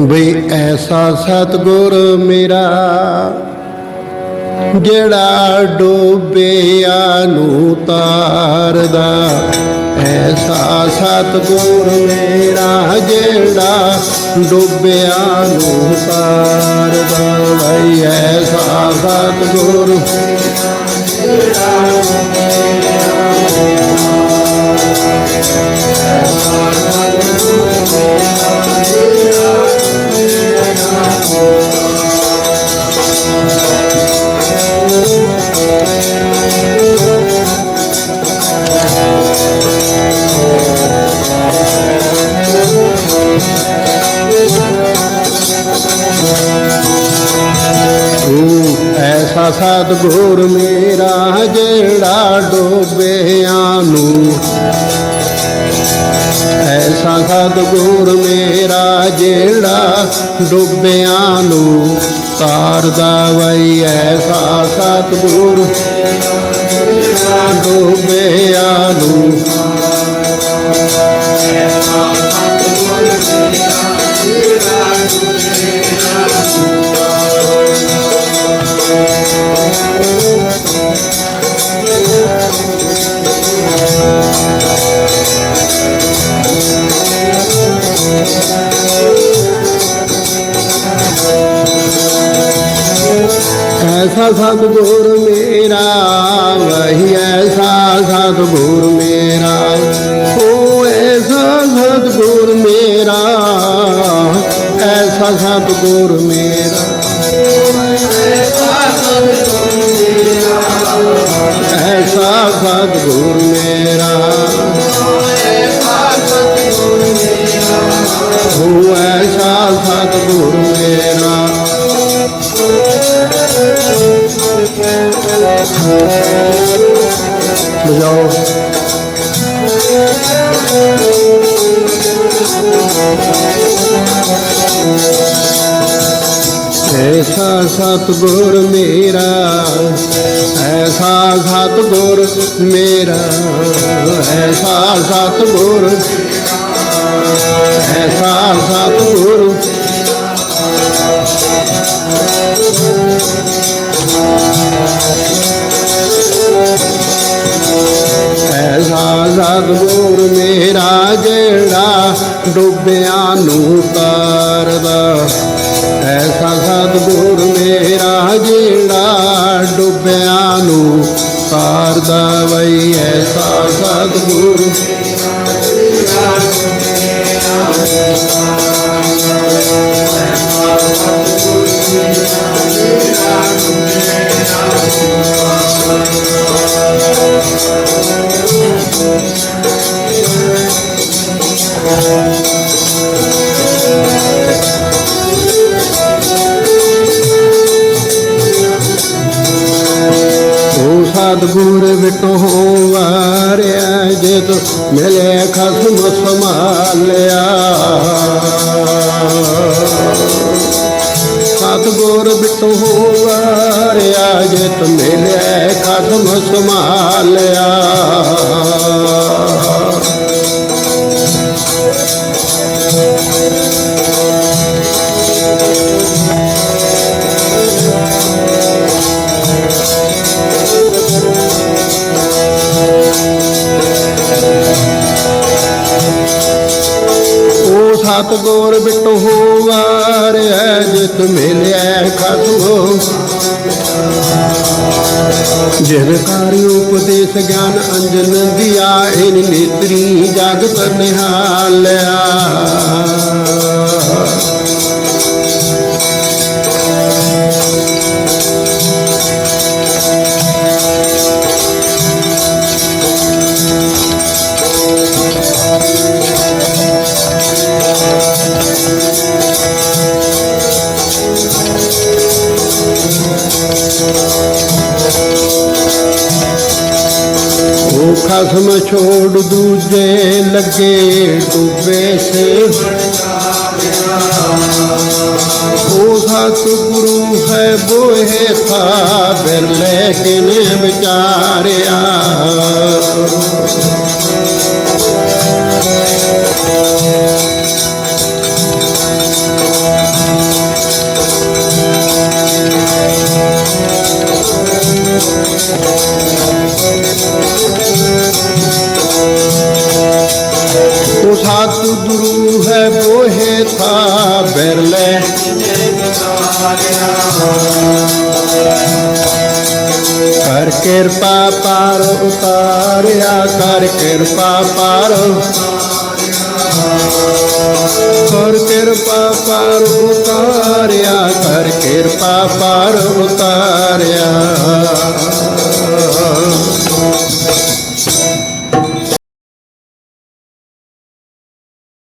ਬਈ ਐਸਾ ਸਤਗੁਰ ਮੇਰਾ, ਜਿਹੜਾ ਡੋਬਿਆ ਨੂੰ ਤਾਰਦਾ। ਐਸਾ ਸਤਗੁਰ ਮੇਰਾ, ਜਿਹੜਾ ਡੋਬਿਆ ਨੂੰ ਤਾਰਦਾ। ਬਈ ਐਸਾ ਸਤਗੁਰ ਤੂੰ ਸਤਗੁਰ ਮੇਰਾ ਜਿਹੜਾ ਡੋਬਿਆਂ ਨੂੰ। ਐਸਾ ਸਤਗੁਰ ਮੇਰਾ ਜਿਹੜਾ ਡੁੱਬਿਆਂ ਨੂੰ। ਤਾਰਦਾ ਵਈ ਐਸਾ ਸਤਗੁਰ ਡੁੱਬਿਆਂ ਨੂੰ। ਐਸਾ ਸਤਗੁਰ ਮੇਰਾ, ਵਹੀ ਐਸਾ ਸਤਗੁਰ ਮੇਰਾ। ਓ ਐਸਾ ਸਤਗੁਰ ਮੇਰਾ, ਐਸਾ ਸਤਿਗੁਰ ਮੇਰਾ। ਐਸਾ ਸਤਿਗੁਰ ਮੇਰਾ। ਓ ਐਸਾ ਸਤਗੁਰ ਮੇਰਾ ਐਸਾ ਸਤਗੁਰ ਮੇਰਾ ਐਸਾ ਸਤਗੁਰ ਐਸਾ ਸਤਗੁਰ ਸਤਗੁਰ ਮੇਰਾ ਜਿਹੜਾ ਡੁੱਬਿਆਂ ਨੂੰ ਤਾਰਦਾ ਐਸਾ ਸਤਿਗੁਰ ਮੇਰਾ ਜਿਹੜਾ ਡੁੱਬਿਆਂ ਨੂੰ ਤਾਰਦਾ ਵਈ ਐਸਾ ਸਤਗੁਰ ਉਹ ਸਤਗੁਰ ਵਿਟੋ ਵਾਰਿਆ ਜਿਤ ਮਿਲੇ ਖਸਮ ਸਮਾਲਿਆ ਸਤਗੁਰ ਵਿਟੋ ਵਾਰਿਆ ਜਿਤ ਮਿਲੇ ਖਸਮ ਸਮਾਲਿਆ ਸਤਗੁਰ ਬਿਟੋ ਵਾਰਿਆ ਜਿਤ ਮਿਲਿਆ ਖਸਮੋ ਜਿਨ ਕਾਰਿ ਉਪਦੇਸ਼ ਗਿਆਨ ਅੰਜਨ ਦਿਆ, ਇਨ ਨੇਤਰੀ ਜਗਤ ਨਿਹਾਲਿਆ। ਖਸਮ ਛੋੜ ਦੂਜੇ ਲੱਗੇ ਡੁੱਬੇ ਸੇ। ਉਹ ਸਤਿਗੁਰੂ ਹੈ ਬੋਹੇ ਥਾ ਬਿਰਲੇ ਕਿਨੇ ਵਿਚਾਰਿਆ। ਸਤਿਗੁਰੂ ਹੈ ਬੋਹਿ ਥਾ ਬਿਰਲੇ ਕਰ ਕਿਰਪਾ ਪਾਰ ਉਤਾਰਿਆ ਕਰ ਕਿਰਪਾ ਪਾਰ ਕਰ ਕਿਰਪਾ ਪਾਰ ਉਤਾਰਿਆ ਕਰ ਕਿਰਪਾ ਪਾਰ ਉਤਾਰਿਆ